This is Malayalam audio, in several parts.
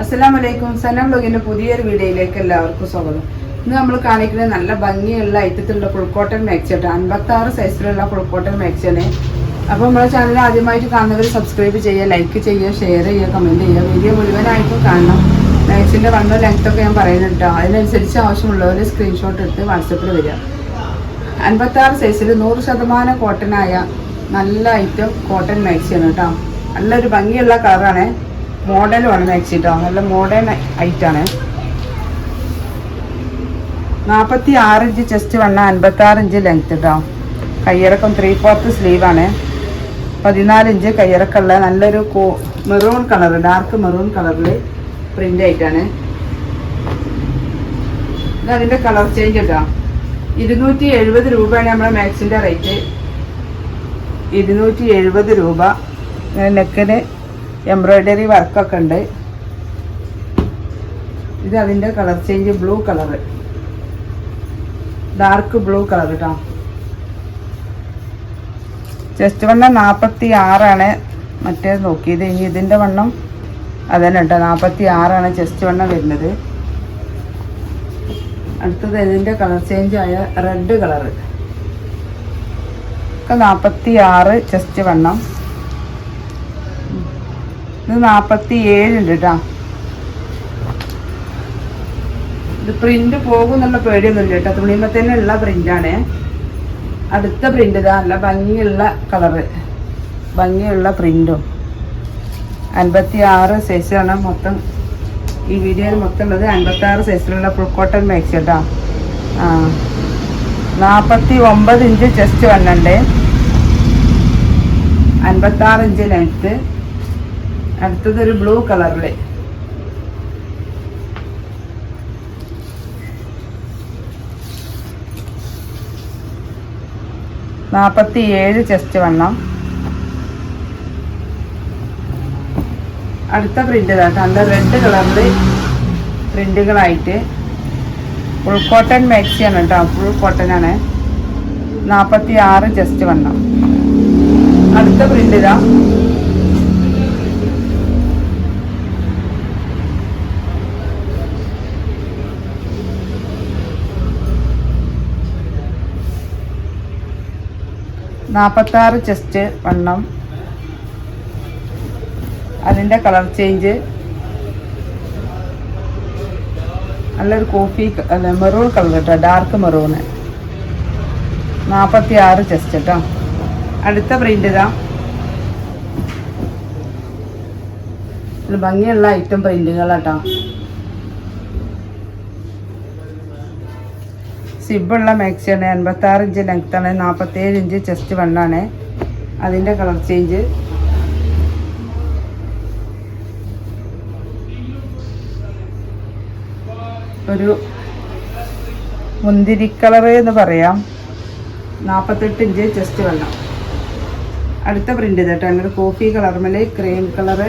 അസ്സലാം വലൈക്കും സനം ബ്ലോഗിന്റെ പുതിയൊരു വീഡിയോയിലേക്ക് എല്ലാവർക്കും സ്വാഗതം. ഇന്ന് നമ്മൾ കാണിക്കുന്നത് നല്ല ഭംഗിയുള്ള ഐറ്റത്തിലുള്ള ഫുൾ കോട്ടൺ മാക്സി കേട്ടോ അൻപത്തി ആറ് സൈസിലുള്ള ഫുൾ കോട്ടൺ മാക്സിയാണ് അപ്പോൾ നമ്മുടെ ചാനൽ ആദ്യമായിട്ട് കാണുന്നവർ സബ്സ്ക്രൈബ് ചെയ്യുക ലൈക്ക് ചെയ്യുക ഷെയർ ചെയ്യുക കമന്റ് ചെയ്യുക. വീഡിയോ മുഴുവനായിട്ടും കാണണം. മാക്സിന്റെ വണ്ണോ ലെങ്ത് ഒക്കെ ഞാൻ പറയുന്നുണ്ട് അതിനനുസരിച്ച് ആവശ്യമുള്ളവർ സ്ക്രീൻഷോട്ട് എടുത്ത് വാട്സപ്പിൽ വരിക. അൻപത്തി ആറ് സൈസിൽ നൂറ് ശതമാനം കോട്ടനായ നല്ല ഐറ്റം കോട്ടൺ മാക്സിയാണ് കേട്ടോ. നല്ലൊരു ഭംഗിയുള്ള കളറാണ് മോഡലുമാണ് മാക്സി കേട്ടോ നല്ല മോഡേൺ ഐറ്റാണ്. നാൽപ്പത്തി ആറ് ഇഞ്ച് ചെസ്റ്റ് വണ്ണ അൻപത്തി ആറ് ഇഞ്ച് ലെങ്ത് കേട്ടോ കയ്യിറക്കം ത്രീ ഫോർത്ത് സ്ലീവാണ് പതിനാല് ഇഞ്ച് കയ്യിറക്കമുള്ള നല്ലൊരു കോ മെറൂൺ കളർ ഡാർക്ക് മെറൂൺ കളറിൽ പ്രിന്റ് ആയിട്ടാണ്. ഇത് അതിന്റെ കളർ ചേഞ്ച് കേട്ടോ ഇരുന്നൂറ്റി എഴുപത് രൂപയാണ് നമ്മുടെ മാക്സിന്റെ റേറ്റ് ഇരുന്നൂറ്റി എഴുപത് രൂപ. നെക്കിന് എംബ്രോയ്ഡറി വർക്കൊക്കെ ഉണ്ട്. ഇത് അതിന്റെ colour change blue colour. Dark blue colour കേട്ടോ ചെസ്റ്റ് വണ്ണം നാൽപ്പത്തി ആറാണ് മറ്റേ നോക്കിയത്. ഇനി ഇതിന്റെ വണ്ണം അതന്നെ കേട്ടോ നാൽപ്പത്തി ആറാണ് ചെസ്റ്റ് വണ്ണം വരുന്നത്. അടുത്തത് ഇതിന്റെ കളർ ചേഞ്ച് ആയ റെഡ് കളറ്. ഒക്കെ നാൽപ്പത്തി ആറ് ചെസ്റ്റ് വണ്ണം. ഇത് നാൽപ്പത്തി ഏഴുണ്ട് കേട്ടോ ഇത് പ്രിന്റ് പോകും എന്നുള്ള പേടിയൊന്നുമില്ല കേട്ടോ തുണിയുമ്പോൾ തന്നെ ഉള്ള പ്രിന്റാണ് അടുത്ത പ്രിന്റ് ഇതാ നല്ല ഭംഗിയുള്ള കളറ് ഭംഗിയുള്ള പ്രിന്റും അൻപത്തി ആറ് സൈസാണ് മൊത്തം. ഈ വീഡിയോയിൽ മൊത്തം ഉള്ളത് അൻപത്തി ആറ് സൈസിലുള്ള ഫുൾ കോട്ടൺ മേക്സ് കേട്ടോ ആ. നാൽപ്പത്തി ഒമ്പത് ഇഞ്ച് ചെസ്റ്റ് വണ്ണുണ്ട്. അൻപത്തി ആറ് ഇഞ്ച് ലെങ്ത്ത് അടുത്തത് ഒരു ബ്ലൂ കളറിൽ നാൽപ്പത്തി ഏഴ് ചെസ്റ്റ് വണ്ണം. അടുത്ത പ്രിന്റ് കേട്ടോ. നല്ല റെഡ് കളറിൽ പ്രിന്റുകളായിട്ട് ഫുൾ കോട്ടൺ മാക്സിയാണ് കേട്ടോ. ഫുൾ കോട്ടൺ ആണ്. നാൽപ്പത്തി ആറ് ചെസ്റ്റ് വണ്ണം. അടുത്ത പ്രിന്റ് ഇതാ. നാൽപ്പത്താറ് ചെസ്റ്റ് വണ്ണം. അതിന്റെ കളർ ചേഞ്ച് നല്ലൊരു കോഫി അല്ല മെറൂൺ കളർ കേട്ടോ ഡാർക്ക് മെറൂണ് നാൽപ്പത്തി ആറ് ചെസ്റ്റ് കേട്ടോ അടുത്ത പ്രിന്റ് ഇതാ. ഭംഗിയുള്ള ഐറ്റം പ്രിന്റുകളാട്ടോ സിബുള്ള മാക്സിയാണ് എൺപത്തി ആറ് ഇഞ്ച് ലെങ്ത് ലെങ്ത്താണ് നാൽപ്പത്തേഴ് ഇഞ്ച് ചെസ്റ്റ് വണ്ണാണ് അതിന്റെ കളർ ചേഞ്ച് ഒരു മുന്തിരി കളർ എന്ന് പറയാം. നാൽപ്പത്തെട്ട് ഇഞ്ച് ചെസ്റ്റ് വെള്ളം അടുത്ത പ്രിന്റ് ഇതട്ടോ അങ്ങനെ കോഫി കളർമേൽ ക്രീം കളർ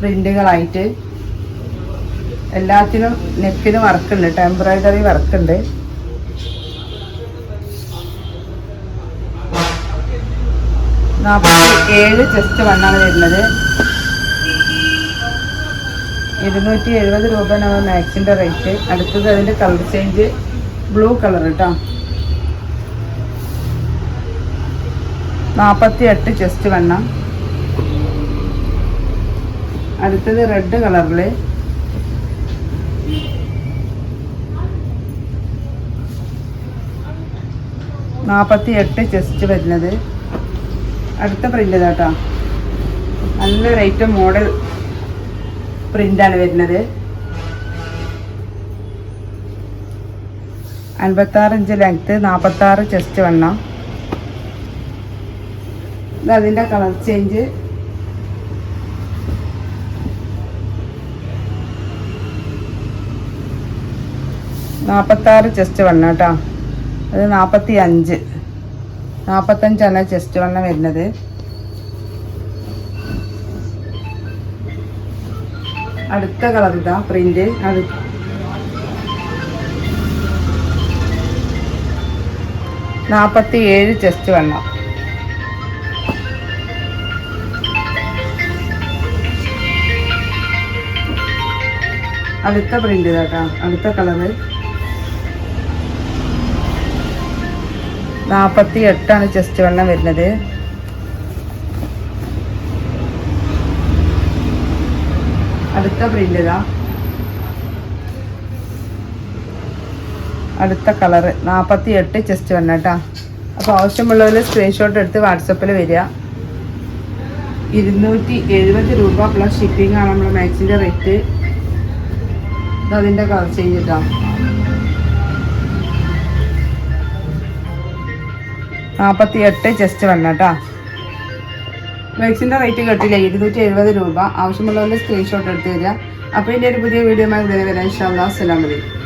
പ്രിന്റുകളായിട്ട് എല്ലാത്തിനും നെക്കിന് വർക്കുണ്ട് കേട്ടോ എംബ്രോയിഡറി വർക്കുണ്ട്. നാൽപ്പത്തി ഏഴ് ചെസ്റ്റ് വണ്ണാണ് വരുന്നത്. ഇരുന്നൂറ്റി എഴുപത് രൂപയാണ് മാക്സിന്റെ റേറ്റ് അടുത്തത് അതിന്റെ കളർ ചേഞ്ച് ബ്ലൂ കളർ കേട്ടോ നാൽപ്പത്തി എട്ട് ചെസ്റ്റ് വണ്ണം അടുത്തത് റെഡ് കളറിൽ നാൽപ്പത്തി എട്ട് ചെസ്റ്റ് വരുന്നത്. അടുത്ത പ്രിന്റ് കേട്ടോ നല്ല റേറ്റ് മോഡൽ പ്രിന്റാണ് വരുന്നത്. അൻപത്താറ് ഇഞ്ച് ലെങ്ത്ത് നാൽപ്പത്താറ് ചെസ്റ്റ് വണ്ണം. ഇത് അതിന്റെ കളർ ചേഞ്ച് നാൽപ്പത്താറ് ചെസ്റ്റ് വണ്ണം കേട്ടോ അത് നാൽപ്പത്തി അഞ്ച് നാൽപ്പത്തഞ്ചാണ് ചെസ്റ്റ് വണ്ണം വരുന്നത്. അടുത്ത കളർ ഇതാ പ്രിന്റ് അത് നാൽപ്പത്തി ഏഴ് ചെസ്റ്റ് വണ്ണം അടുത്ത പ്രിന്റ് കേട്ടോ അടുത്ത കളറ് നാൽപ്പത്തി എട്ടാണ് ചെസ്റ്റ് വെള്ളം വരുന്നത്. അടുത്ത പ്രിന്റ് അടുത്ത കളറ് നാൽപ്പത്തി എട്ട് ചെസ്റ്റ് വെള്ളം കേട്ടോ. അപ്പോൾ ആവശ്യമുള്ളവർ സ്ക്രീൻഷോട്ട് എടുത്ത് വാട്സപ്പിൽ വരിക. ഇരുന്നൂറ്റി എഴുപത് രൂപ പ്ലസ് ഷിപ്പിംഗ് ആണ് നമ്മുടെ മാക്സിന്റെ റേറ്റ് അതിന്റെ കളർ ചേഞ്ച് നാൽപ്പത്തി എട്ട് ജസ്റ്റ് വന്ന കേട്ടോ. വെക്സിന്റെ റേറ്റ് കേട്ടില്ല? ഇരുന്നൂറ്റി എഴുപത് രൂപ. ആവശ്യമുള്ളവരുടെ സ്ക്രീൻഷോട്ട് എടുത്ത് തരിക. അപ്പോൾ ഇതിന്റെ ഒരു പുതിയ വീഡിയോ വരാം. ഇൻഷാല്ലാ അസ്സലാമലൈക്കും